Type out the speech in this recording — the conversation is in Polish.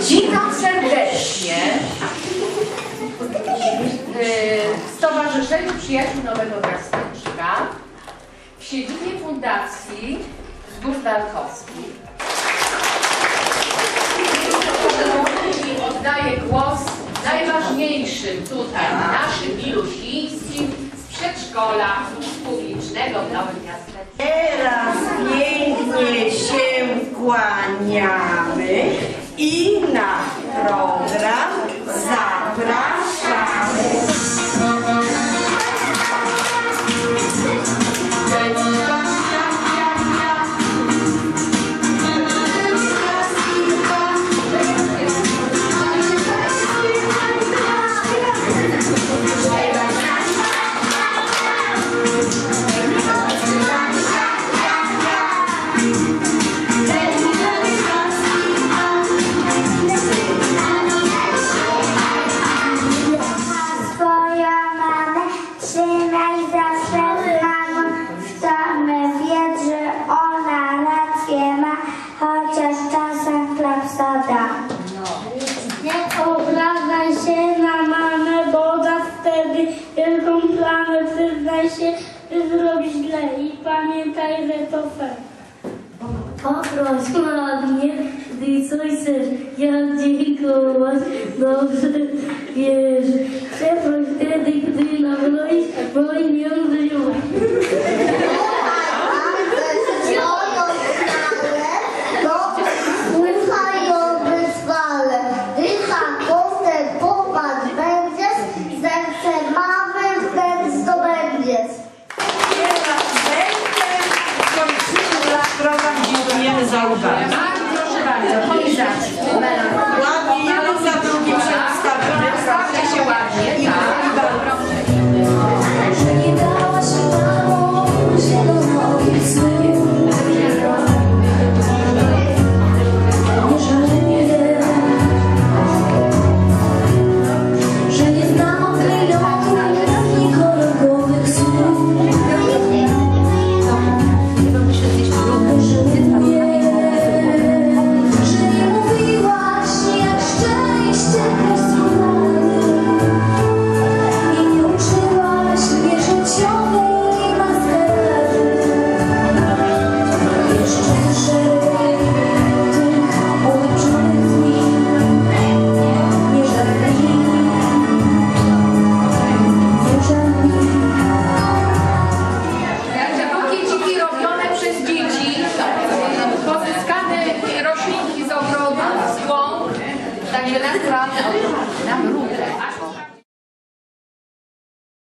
Witam serdecznie w Stowarzyszeniu Przyjaciół Nowego Miasteczka w siedzibie Fundacji Zbóż Dalkowskich. Oddaję głos najważniejszym tutaj naszym milusińskim z przedszkola publicznego w Nowym Miasteczku. Teraz pięknie się kłaniamy i na program zapraszamy. Twoja klapsoda Nie obrażaj się na mamę, bo wtedy wielką plamę Przyznaj się, by zrobić źle. I pamiętaj, że to fair. Poproś ładnie, gdy coś chcesz, jak dziękować, dobrze wiesz. Przeproś wtedy, gdy nawroisz, bo imię za proszę bardzo, polizacji. Roślinki z